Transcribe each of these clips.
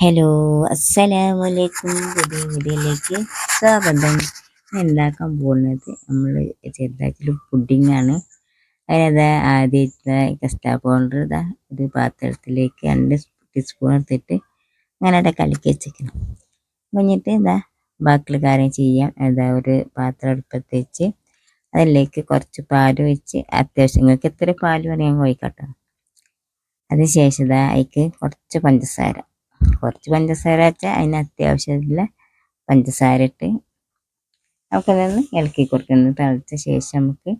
Hello അസ്സലാമു അലൈക്കും പുതിയ വീഡിയോയിലേക്ക് സ്വാഗതം. ഉണ്ടാക്കാൻ പോകുന്നത് നമ്മൾ ചെറുതാക്കിയൊരു പുഡിങ്ങാണ് അതിനത് ആദ്യത്തെ കസ്റ്റാ പൗഡർ ഇതാ ഒരു പാത്രത്തിലേക്ക് രണ്ട് ടീസ്പൂൺ എടുത്തിട്ട് അങ്ങനെ കലക്കി വെച്ചിരിക്കണം കഴിഞ്ഞിട്ട് ഇതാ ബാക്കിയുള്ള കാര്യം ചെയ്യാം. അതാ ഒരു പാത്രം അടുപ്പത്ത് വെച്ച് അതിലേക്ക് കുറച്ച് പാൽ വെച്ച് അത്യാവശ്യം നിങ്ങൾക്ക് എത്ര പാൽ വേണമെങ്കിൽ ഒഴിക്കട്ടോ. അതിനുശേഷം ഇതാ അതിക്ക് കുറച്ച് പഞ്ചസാര. കുറച്ച് പഞ്ചസാര വെച്ചാൽ അതിന് അത്യാവശ്യമുള്ള പഞ്ചസാര ഇട്ട് നമുക്കതൊന്ന് ഇളക്കി കൊടുക്കുന്നത് തിളച്ച ശേഷം നമുക്ക്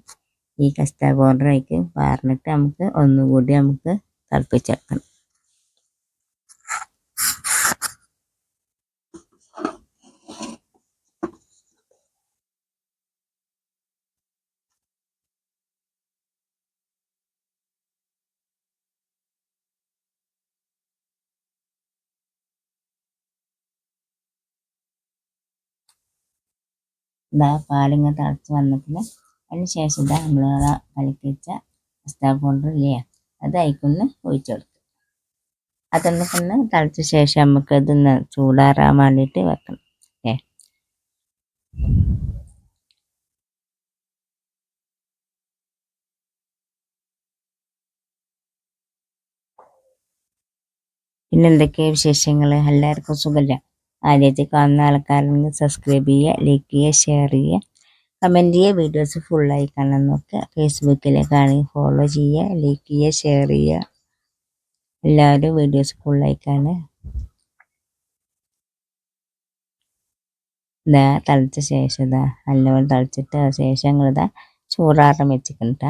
ഈ കസ്റ്റാർഡ് പൗഡറേക്ക് വാർന്നിട്ട് നമുക്ക് ഒന്നുകൂടി നമുക്ക് തിളപ്പിച്ചെടുക്കണം. ഇതാ പാലിങ്ങനെ തിളച്ച് വന്നിട്ട് അതിന് ശേഷം ഇതാ നമ്മൾ കലക്കി വെച്ച മസ്റ്റാർ പൗഡർ ഇല്ലേ? അത് അയക്കൊന്ന് ഒഴിച്ചു കൊടുക്കും. അതൊന്ന് ഒന്ന് തിളച്ച ശേഷം നമുക്ക് അതൊന്ന് ചൂടാറാൻ വേണ്ടിയിട്ട് വെക്കണം. ഏ? പിന്നെന്തൊക്കെയാണ് വിശേഷങ്ങൾ എല്ലാവർക്കും സുഖമില്ല ആദ്യത്തെ കാണുന്ന ആൾക്കാരുണ്ടെങ്കിൽ സബ്സ്ക്രൈബ് ചെയ്യുക ലൈക്ക് ചെയ്യുക ഷെയർ ചെയ്യുക. കമന്റ് ചെയ്യുക വീഡിയോസ് ഫുള്ളായി കാണാൻ നോക്കുക. ഫേസ്ബുക്കിലേക്കാണെങ്കിൽ ഫോളോ ചെയ്യുക ലൈക്ക് ചെയ്യുക ഷെയർ ചെയ്യുക. എല്ലാവരും വീഡിയോസ് ഫുള്ളായി കാണുക. ഇതാ തളിച്ച ശേഷം ഇതാ നല്ലപോലെ തളിച്ചിട്ട് ശേഷം ഞങ്ങളിതാ ചൂടാറാൻ വെച്ചിട്ടുണ്ട്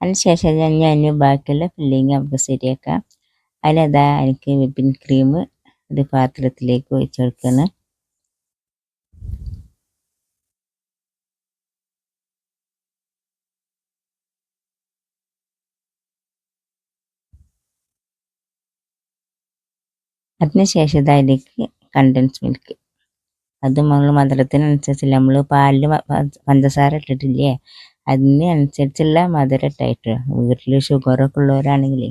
അതിന് ശേഷം ഞാൻ ബാക്കിയുള്ള ഫില്ലിങ് നമുക്ക് ശരിയാക്കാം അതിലതാ എനിക്ക് വിപ്പിൻ ക്രീം ഒരു പാത്രത്തിലേക്ക് ഒഴിച്ചെടുക്കണം അതിനുശേഷം ഇതായിലേക്ക് കണ്ടൻസ് മിൽക്ക് അത് നമ്മൾ മധുരത്തിനനുസരിച്ച് നമ്മൾ പാലിൽ പഞ്ചസാര ഇട്ടിട്ടില്ലേ? അതിനനുസരിച്ചുള്ള മധുരം ഇട്ടായിട്ട് വീട്ടിൽ ഷുഗറൊക്കെ ഉള്ളവരാണെങ്കിലേ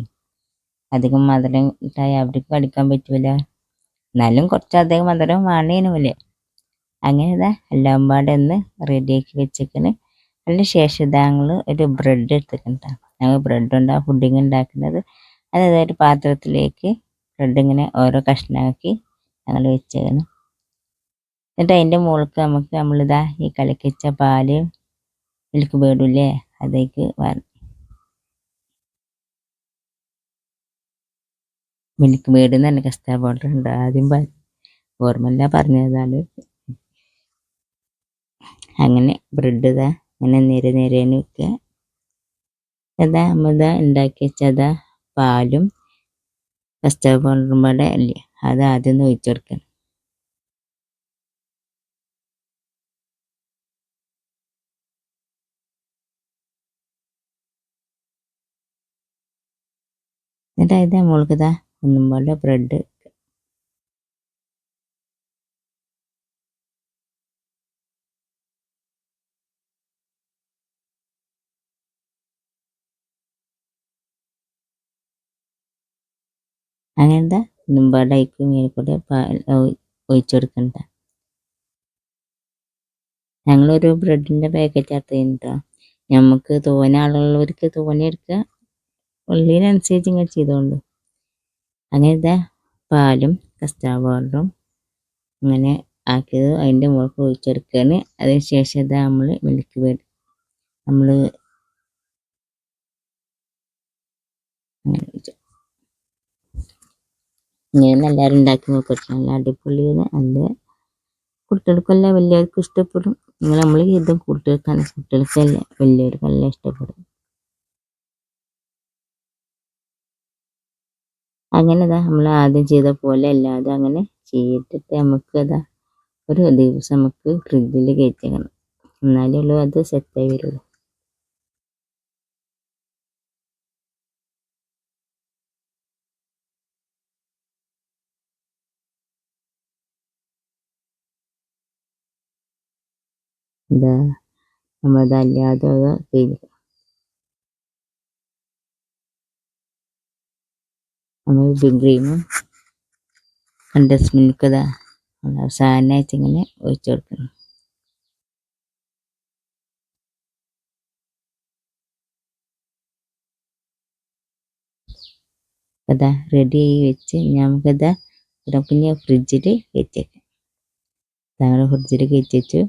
അധികം മധുരം ഇട്ടായി അവർക്ക് കടിക്കാൻ പറ്റില്ല എന്നാലും കുറച്ചധികം മധുരം വേണേനുമല്ലേ അങ്ങനെ ഇതാ എല്ലാം പാടെ ഒന്ന് റെഡിയാക്കി വെച്ചേക്കണ്. അതിന് ശേഷം ഇതാ ഞങ്ങൾ ഒരു ബ്രെഡ് എടുത്തിട്ടുണ്ട് ഞങ്ങൾ ബ്രെഡ് ഉണ്ടാ പുഡിങ് ഉണ്ടാക്കുന്നത്. അതായത് ഒരു പാത്രത്തിലേക്ക് ബ്രെഡ് ഇങ്ങനെ ഓരോ കഷ്ണമാക്കി ഞങ്ങൾ വെച്ചേക്കണം. എന്നിട്ട് അതിന്റെ മുകൾക്ക് നമുക്ക് നമ്മളിതാ ഈ കലക്കിച്ച പാൽ മിൽക്ക് ബേഡില്ലേ അതേക്ക് മിൽക്ക് വീട് തന്നെ കസ്റ്റാർഡ് പൗഡർ ഉണ്ട്. ആദ്യം ഓർമ്മല്ല പറഞ്ഞതാണ് അങ്ങനെ ബ്രെഡ് ഇതാ അങ്ങനെ നേരെ നേരെ വെക്കുക അതാ നമ്മളിതാ ഉണ്ടാക്കി വെച്ചതാ പാലും കസ്റ്റാർഡ് പൗഡറും പാടെ അല്ലേ അത് ആദ്യം ഒഴിച്ചു കൊടുക്കണം. എന്നിട്ട് ഇത് നമ്മൾക്കിതാ ഒന്നും പോലെ ബ്രെഡ് അങ്ങനത്തെ നുമ്പാടേക്ക് മേലെ കൂടെ ഒഴിച്ചെടുക്കണ്ട. ഞങ്ങളൊരു ബ്രെഡിന്റെ പാക്കറ്റ് എടുത്തിട്ടോ നമുക്ക് തോനെ ആളുള്ളവർക്ക് തോനെ എടുക്കുക ഉള്ളിനനുസരിച്ച് ഇങ്ങനെ ചെയ്തോളൂ. അങ്ങനത്തെ പാലും കസ്റ്റാർഡ് അങ്ങനെ ആക്കിയത് അതിന്റെ മുകളിൽ ഒഴിച്ചെടുക്കുകയാണ്. അതിന് ശേഷം ഇതാ നമ്മൾ മിൽക്ക് വേഡ് നമ്മൾ ഇങ്ങനെ എല്ലാവരും ഉണ്ടാക്കി നോക്കട്ടെ നല്ല അടിപൊളിയാണ്. നല്ല കുട്ടികൾക്കെല്ലാം വലിയവർക്കും ഇഷ്ടപ്പെടും. നിങ്ങൾ നമ്മൾ ഇതും കുട്ടികൾക്കാണ് കുട്ടികൾക്കല്ല വലിയവർക്കെല്ലാം ഇഷ്ടപ്പെടും. അങ്ങനെ ഇതാ നമ്മൾ ആദ്യം ചെയ്ത പോലെ അല്ലാതെ അങ്ങനെ ചെയ്തിട്ട് നമുക്ക് അതാ ഒരു ദിവസം നമുക്ക് ഫ്രിഡ്ജിൽ കയറ്റണം എന്നാലേ ഉള്ളൂ അത് സെറ്റായി വരുള്ളൂ. എന്താ നമ്മളതല്ലാതെ ചെയ്ത് നമ്മൾ ക്രീമും കണ്ടസ് മിൽക്ക് ഇതാ അവസാനമായിട്ട് ഇങ്ങനെ ഒഴിച്ചു കൊടുക്കണം അതാ റെഡി ആയി വെച്ച് നമുക്കതാ പിന്നെ ഫ്രിഡ്ജിൽ വെച്ചേക്കാം ഞങ്ങൾ ഫ്രിഡ്ജിൽ കയറ്റി വെച്ചു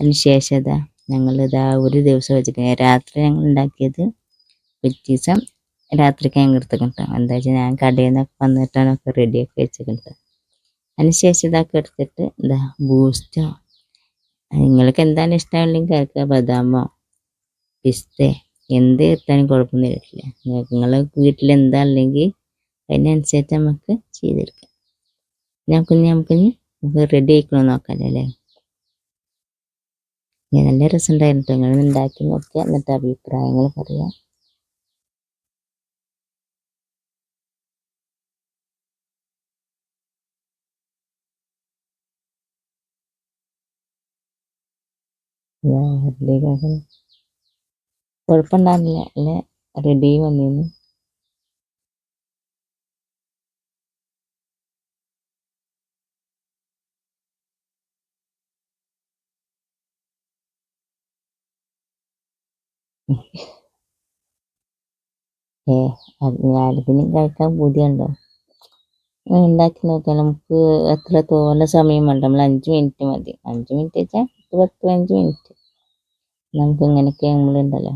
അതിന് ശേഷം അതാ ഞങ്ങളിതാ ഒരു ദിവസം വെച്ചിട്ട് രാത്രി ഞങ്ങൾ ഉണ്ടാക്കിയത് പിറ്റേ ദിവസം രാത്രിക്ക് ഞങ്ങൾ എടുത്തിട്ടുണ്ട് എന്താ വെച്ചാൽ ഞാൻ കടയിൽ നിന്നൊക്കെ വന്നിട്ടാണ് ഒക്കെ റെഡിയാക്കി വെച്ചിട്ടുണ്ട് അതിന് ശേഷം ഇതൊക്കെ എടുത്തിട്ട് എന്താ ബൂസ്റ്റോ നിങ്ങൾക്ക് എന്താണ് ഇഷ്ടമുള്ളെങ്കിൽ കേൾക്കുക. ബദാമോ പിസ്തേ എന്ത് എത്താനും കുഴപ്പമൊന്നുമില്ല നിങ്ങൾക്ക് നിങ്ങളെ വീട്ടിൽ എന്താ ഉണ്ടെങ്കിൽ അതിനനുസരിച്ച് നമുക്ക് ചെയ്തെടുക്കാം. നമുക്ക് നമുക്ക് നമുക്ക് റെഡി ആയിക്കണോ നോക്കാം അല്ലേ? നല്ല രസമുണ്ടായിരുന്നു നിങ്ങൾ ഉണ്ടാക്കി നോക്കുക എന്നിട്ട് അഭിപ്രായങ്ങൾ പറയാം. കുഴപ്പമുണ്ടായിരുന്നില്ല അല്ലേ? റെഡി വന്നിരുന്നു. ഏ ഞാനിതിന് കഴിക്കാൻ പൂതിയുണ്ടോ? ഉണ്ടാക്കി നോക്കാം. നമുക്ക് എത്ര തോന്നുന്ന സമയം വേണ്ട. നമ്മൾ അഞ്ച് മിനിറ്റ് മതി. അഞ്ച് മിനിറ്റ് വെച്ചാൽ പത്ത് അഞ്ച് മിനിറ്റ് നമുക്ക് ഇങ്ങനെയൊക്കെ നമ്മളുണ്ടല്ലോ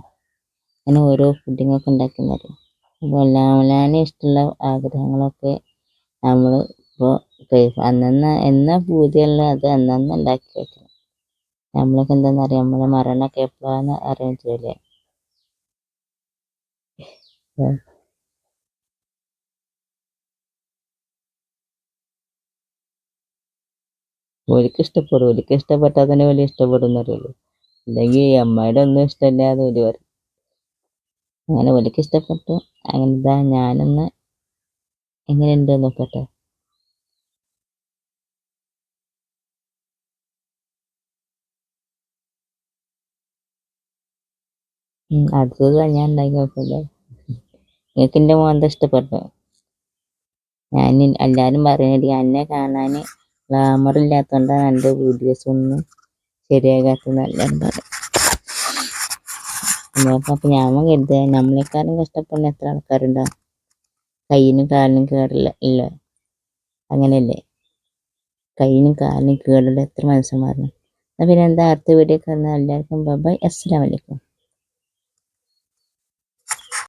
അങ്ങനെ ഓരോ ഫുഡിങ്ങൊക്കെ ഉണ്ടാക്കി തരും ഇഷ്ടമുള്ള ആഗ്രഹങ്ങളൊക്കെ നമ്മൾ ഇപ്പോൾ അന്നന്ന് എന്നാ പൂതിയുള്ള അത് അന്നന്ന് ഉണ്ടാക്കി വെക്കണം. നമ്മളൊക്കെ എന്താണെന്ന് അറിയാം? നമ്മളെ മരണമൊക്കെ എപ്പോഴാന്ന് അറിയാൻ പറ്റില്ലേ ഓലിക്ക് ഇഷ്ടപ്പെടും ഓലിക്ക് ഇഷ്ടപ്പെട്ടാൽ തന്നെ വലിയ ഇഷ്ടപ്പെടും അറിയുള്ളൂ അല്ലെങ്കിൽ അമ്മയുടെ ഒന്നും ഇഷ്ടമില്ലാതെ ഒരു പറയും അങ്ങനെ ഓലിക്ക് ഇഷ്ടപ്പെട്ടു. അങ്ങനെ ഇതാ ഞാനൊന്ന് എങ്ങനെയുണ്ട് നോക്കട്ടെ. അടുത്തത് ഞാൻ ഉണ്ടാക്കി നോക്കല്ലേ നിങ്ങൾക്ക് എന്റെ മോന്ത ഇഷ്ടപ്പെട്ടു? ഞാൻ എല്ലാവരും പറയുന്നത് എന്നെ കാണാൻ ഗ്ലാമർ ഇല്ലാത്തതുകൊണ്ടാണ് എന്റെ വീഡിയോസ് ഒന്നും ശരിയാകാത്തത് എല്ലാവരും പറയും. അപ്പം ഞാൻ കരുതുക നമ്മളെക്കാളും കഷ്ടപ്പെടുന്ന എത്ര ആൾക്കാരുണ്ടോ? കയ്യിനും കാലിനും കേടില്ല ഇല്ല? അങ്ങനെയല്ലേ? കയ്യിനും കാലിനും കേടുള്ള എത്ര മനുഷ്യന്മാരുണ്ട്? എന്നാൽ പിന്നെ എന്താ അടുത്ത വീഡിയോ കാണുന്ന എല്ലാവർക്കും ബൈ അസ്സലാമലൈക്കും